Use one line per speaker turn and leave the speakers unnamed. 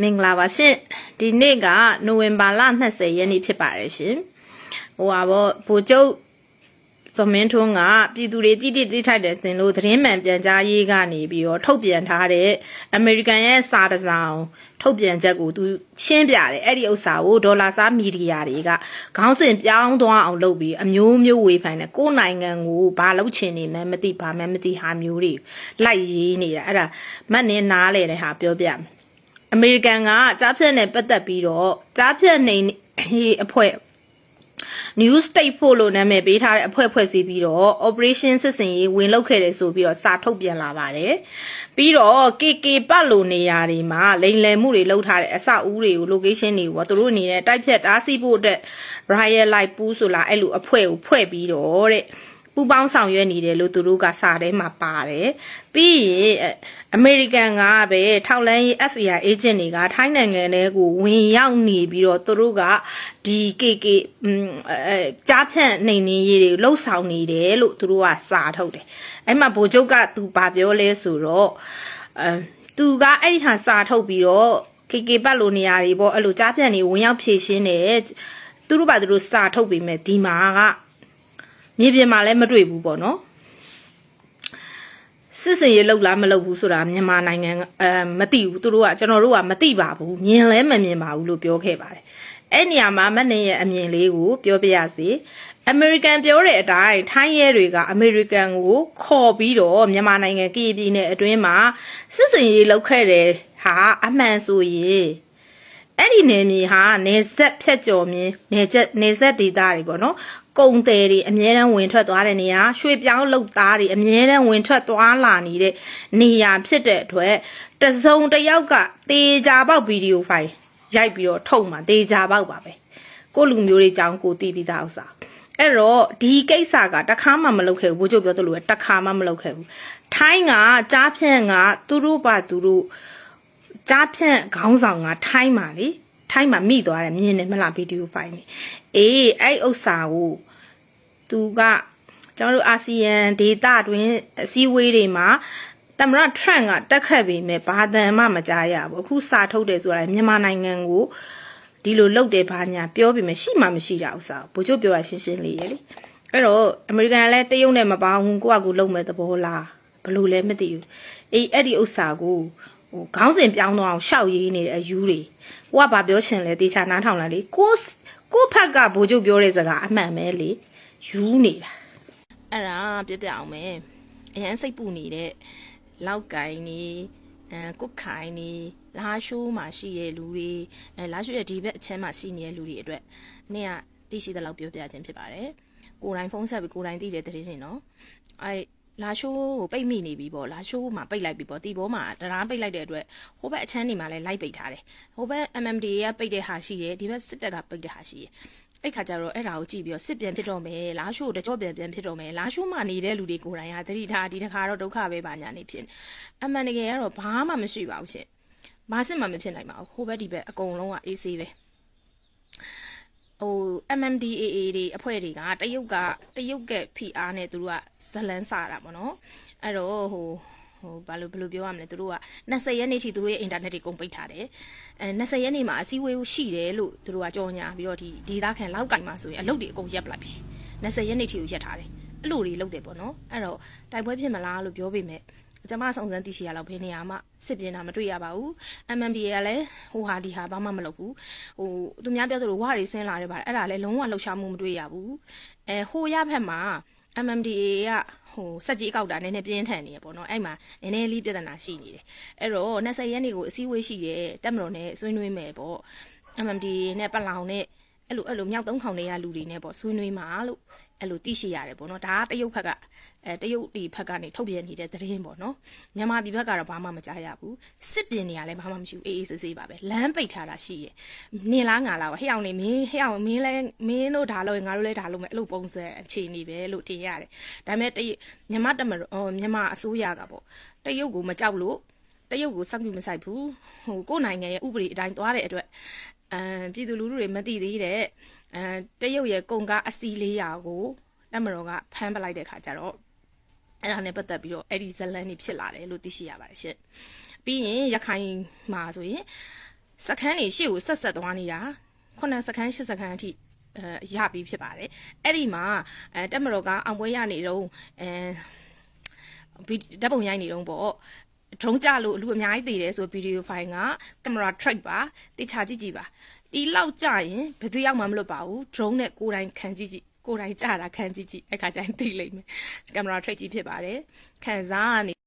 မင်္ဂလာပါရှင်ဒီနေ့ကနိုဝင်ဘာလ20ရက်နေ့ဖြစ်ပါတယ်ရှင်ဟိုပါဗောဗိုလ်ချုပ်ဇမင်းထွန်းကပြည်သူတွေတိတိတိထိုက်တဲ့စင်လို့သတင်းမှန်ပြန်ကြားရေးကနေပြီးတော့ထုတ်ပြန်ထားတဲ့အမေရိကန်ရဲ့စာတစ်စောင်ထုတ်ပြန်ချက်ကိုသူရှင်းပြတယ်အဲ့ဒီဥစ္စာကိုဒေါ်လာစားမီဒီယာတွေကခေါင်းစဉ်ပြောင်းသွားအောင်လုပ်ပြီးအမျိုးမျိုးဝေဖန်တယ်ကိုယ်နိုင်ငံကိုဘာလုပ်ချင်နေမှန်းမသိဘာမှမသိဟာမျိုးတွေလိုက်ရေးနေတာအဲ့ဒါမတ်နင်းနားလေတဲ့ဟာပြောပြမယ် အမေရိကန်ကကြားဖြတ်နဲ့ပတ်သက်ပြီးတော့ကြားဖြတ်နေအဖွဲ့ New State ဖို့လို့နာမည်ပေးထားတဲ့အဖွဲ့ဖွဲ့စည်းပြီးတော့ Operation စစ်စင်ရေးဝင်လုပ်ခဲ့တယ်ဆိုပြီးတော့စာထုတ်ပြန်လာပါတယ်။ပြီးတော့ KK ပတ်လိုနေရာတွေမှာလိန်လည်မှုတွေလုပ်ထားတဲ့အဆောက်အဦတွေကို location တွေကိုသူတို့အနေနဲ့တိုက်ဖြတ်တားဆီးဖို့အတွက် Riot Light ပူးဆိုလာအဲ့လိုအဖွဲ့ကိုဖွဲ့ပြီးတော့တဲ့ ပူပေါင်းဆောင်ရွက်နေတယ်လို့သူတို့ကစာထဲမှာပါတယ်ပြီးရင်အမေရိကန်ကပဲထောက်လန်းရေး FBI agent တွေကထိုင်းနိုင်ငံထဲကိုဝင်ရောက်နေပြီးတော့သူတို့ကဒီ KK အဲကြားဖြန့်နေနေရေးတွေလှုပ်ဆောင်နေတယ်လို့သူတို့ကစာထုတ်တယ်အဲ့မှာဗိုလ်ချုပ်ကသူဘာပြောလဲဆိုတော့အဲသူကအဲ့ဒီဟာစာထုတ်ပြီးတော့ KK ပတ်လိုနေရာတွေပေါ့အဲ့လိုကြားဖြန့်နေဝင်ရောက်ဖြည့်ရှင်းတယ်သူတို့ဘာသူတို့စာထုတ်ပြီးမဲ့ဒီမှာက မြေပြင်မှာလည်းမတွေ့ဘူးပေါ့နော်စစ်စင်ရေးလောက်လားမလောက်ဘူးဆိုတာမြန်မာနိုင်ငံအဲမသိဘူးသူတို့ကကျွန်တော်တို့ကမသိပါဘူးမြင်လဲမမြင်ပါဘူးလို့ပြောခဲ့ပါတယ်အဲ့နေရာမှာမနဲ့ရဲ့အမြင်လေးကိုပြောပြရစီအမေရိကန်ပြောတဲ့အတိုင်းထိုင်းရဲတွေကအမေရိကန်ကိုခေါ်ပြီးတော့မြန်မာနိုင်ငံကပြည်နယ်အတွင်းမှာစစ်စင်ရေးလောက်ခဲ့တယ်ဟာအမှန်ဆိုရင်အဲ့ဒီနယ်မြေဟာနေဆက်ဖြတ်ကျော်မြင်းနေချက်နေဆက်ဒေသတွေပေါ့နော် ကုံတယ်တွေအမြဲတမ်းဝင်ထွက်သွားတဲ့နေရာရွှေပြောင်းလုပ်သားတွေအမြဲတမ်းဝင်ထွက်သွားလာနေတဲ့နေရာဖြစ်တဲ့အတွက်တစုံတစ်ယောက်ကတေချာပေါက်ဗီဒီယိုဖိုင်ရိုက်ပြီးတော့ထုတ်မှာတေချာပေါက်ပါပဲကိုလူမျိုးတွေကြောင်းကိုတီးပြီးသားဥစ္စာအဲ့တော့ဒီကိစ္စကတခါမှမလုပ်ခဲ့ဘူးဘိုးချုပ်ပြောသလိုပဲတခါမှမလုပ်ခဲ့ဘူးထိုင်းကကြားဖြန့်ကသူတို့ပါသူတို့ကြားဖြန့်ခေါင်းဆောင်ကထိုင်းပါလေ ထိုင်းမှာမိသွားတယ်မြင်တယ်မလားဗီဒီယိုဖိုင်နေအေးအဲ့ဥစ္စာကိုသူကကျွန်တော်တို့အာဆီယံဒေသတွင်အစည်းအဝေးတွေမှာတမရထရန့်ကတက်ခတ်ပေမဲ့ဘာတန်မှမကြားရဘူးအခုစာထုတ်တယ်ဆိုတာမြန်မာနိုင်ငံကိုဒီလိုလုပ်တယ်ဘာညာပြောပေမဲ့ရှိမှမရှိတာဥစ္စာဘိုလ်ချုပ်ပြောတာရှင်းရှင်းလေးရေလေအဲ့တော့အမေရိကန်ကလည်းတရုတ်နဲ့မပေါင်းဘူးကိုကကိုလုံမဲ့သဘောလားဘလို့လဲမသိဘူးအေးအဲ့ဒီဥစ္စာကို ဟိုခေါင်းစဉ်ပြောင်းတော့အောင်ရှောက်ရေးနေတဲ့အယူတွေကိုကဘာပြောရှင်လဲတေချာနားထောင်လိုက်လေကိုကိုဖက်ကဘိုလ်ချုပ်ပြောတဲ့စကားအမှန်ပဲလေယူနေတာအဲ့ဒါပြပြအောင်မယ်အရန်စိတ်ပူနေတဲ့လောက်ကင်နေအဲကုတ်ခိုင်နေလာရှိုးမှာရှိတဲ့လူတွေအဲလာရှိုးရဲ့ဒီဘက်အချမ်းမှာရှိနေတဲ့လူတွေအတွက်နေ့ကသိရှိတဲ့လောက်ပြောပြခြင်းဖြစ်ပါတယ်ကိုယ်တိုင်ဖုန်းဆက်ပြီးကိုယ်တိုင်သိတဲ့သတင်းတွေနော်အဲ လာရှိုးကိုပိတ်မိနေပြီပေါ့လာရှိုးမှာပိတ်လိုက်ပြီပေါ့တီဘောမှာတရားပိတ်လိုက်တဲ့အတွက်ဟိုဘက်အချမ်းနေမှာလည်းလိုက်ပိတ်ထားတယ်ဟိုဘက် MMD ကပိတ်တဲ့ဟာရှိတယ်ဒီဘက်စစ်တပ်ကပိတ်တဲ့ဟာရှိတယ်အဲ့ခါကျတော့အဲ့ဒါကိုကြည့်ပြီးတော့စစ်ပြန်ဖြစ်တော့မယ်လာရှိုးတကြောပြန်ပြန်ဖြစ်တော့မယ်လာရှိုးမှာနေတဲ့လူတွေကိုယ်တိုင်ကသတိထားဒီတစ်ခါတော့ဒုက္ခပဲပါညာနေဖြစ်အမှန်တကယ်ကတော့ဘာမှမရှိပါဘူးရှင်ဘာစစ်မှမဖြစ်နိုင်ပါဘူးဟိုဘက်ဒီဘက်အကုန်လုံးကအေးဆေးပဲဟို MMDAA တွေအဖွဲ့တွေကတရုတ်ကတရုတ်က PR နဲ့သူတို့ကဇလန်းစားတာပေါ့နော်အဲ့တော့ဟိုဟိုဘာလို့ဘယ်လိုပြောရမလဲသူတို့က20ရက်နေ့ထိသူတို့ရဲ့ internet တွေကုန်ပိတ်ထားတယ်အဲ20ရက်နေ့မှာအစည်းအဝေးရှိတယ်လို့သူတို့ကကြော်ညာပြီးတော့ဒီဒေတာခံလောက်ကင်မှာဆိုရင်အလုပ်တွေအကုန်ရပ်ပလိုက်ပြီ20ရက်နေ့ထိကိုရပ်ထားတယ်အဲ့လိုတွေလုပ်တယ်ပေါ့နော်အဲ့တော့တိုက်ပွဲဖြစ်မလားလို့ပြောပေမဲ့ ကျမစုံစမ်းသိရှိရတော့ဘယ်နေရာမှစစ်ပြင်းတာမတွေ့ရပါဘူး MMDA ကလည်းဟိုဟာဒီဟာဘာမှမလုပ်ဘူးဟိုသူများပြောသလိုဝါတွေဆင်းလာတယ်ပါအဲ့ဒါလည်းလုံးဝလှုပ်ရှားမှုမတွေ့ရဘူးအဲဟိုရဖက်မှာ MMDA ကဟိုစက်ကြီးအကောက်တာနည်းနည်းပြင်းထန်နေရပေါ့နော်အဲ့မှာနည်းနည်းလေးပြဿနာရှိနေတယ်အဲ့တော့20ရက်နေ့ကိုအစည်းအဝေးရှိတယ်တက်မတော်နဲ့ဆွေးနွေးမယ်ပေါ့ MMDA နဲ့ပလောင်နဲ့ အဲ့လိုအဲ့လိုမြောက်သုံးခေါင်တွေကလူတွေနဲ့ပေါ့ဆွေးနွေးမှာလို့အဲ့လိုသိရှိရတယ်ပေါ့နော်ဒါကတရုတ်ဘက်ကအဲတရုတ်ဒီဘက်ကနေထုတ်ပြန်နေတဲ့သတင်းပေါ့နော်မြန်မာပြည်ဘက်ကတော့ဘာမှမကြားရဘူးစစ်ပြင်နေရလဲဘာမှမရှိဘူးအေးအေးဆေးဆေးပါပဲလမ်းပိတ်ထားတာရှိရနင်လားငါလားဟဲ့အောင်နေမင်းဟဲ့အောင်မင်းလဲမင်းတို့ဒါလို့ငါတို့လဲဒါလို့မယ်အဲ့လိုပုံစံအခြေအနေပဲလို့တင်ရတယ်ဒါပေမဲ့တမြန်မာတမမြန်မာအစိုးရကပေါ့တရုတ်ကိုမကြောက်လို့ တရုတ်ကိုစောင့်ကြည့်မဆိုင်ဘူးဟိုကိုယ်နိုင်ငံရဲ့ဥပဒေအတိုင်းသွားတဲ့အတွက်အမ်ပြည်သူလူထုတွေမသိသေးတဲ့အဲတရုတ်ရဲ့ကုန်ကားအစီ400ကိုတမတော်ကဖမ်းပလိုက်တဲ့ခါကျတော့အဲ့ဒါနဲ့ပတ်သက်ပြီးတော့အဲ့ဒီဇလန်นี่ဖြစ်လာတယ်လို့သိရှိရပါတယ်ရှင့်ပြီးရင်ရခိုင်မှာဆိုရင်စခန်းနေရှေ့ကိုဆက်ဆက်သွားနေတာ9စခန်း10စခန်းအထိအဲရပြီဖြစ်ပါတယ်အဲ့ဒီမှာအဲတက်မတော်ကအောင်ပွဲရနေတော့အဲဗီဓာတ်ပုံရိုက်နေတော့ပေါ့ ဒရုန်းကြလို့လူအများကြီးတည်တယ်ဆိုဗီဒီယိုဖိုင်ကကင်မရာ track ပါတေချာကြည့်ကြည့်ပါဒီလောက်ကြရင်ဘယ်သူရောက်မှမလွတ်ပါဘူးဒရုန်းနဲ့ကိုယ်တိုင်ခံကြည့်ကြည့်ကိုယ်တိုင်ကြတာခံကြည့်ကြည့်အဲ့ခါကျရင်သိလိမ့်မယ်ကင်မရာ track ကြီးဖြစ်ပါတယ်ခံစားကနေ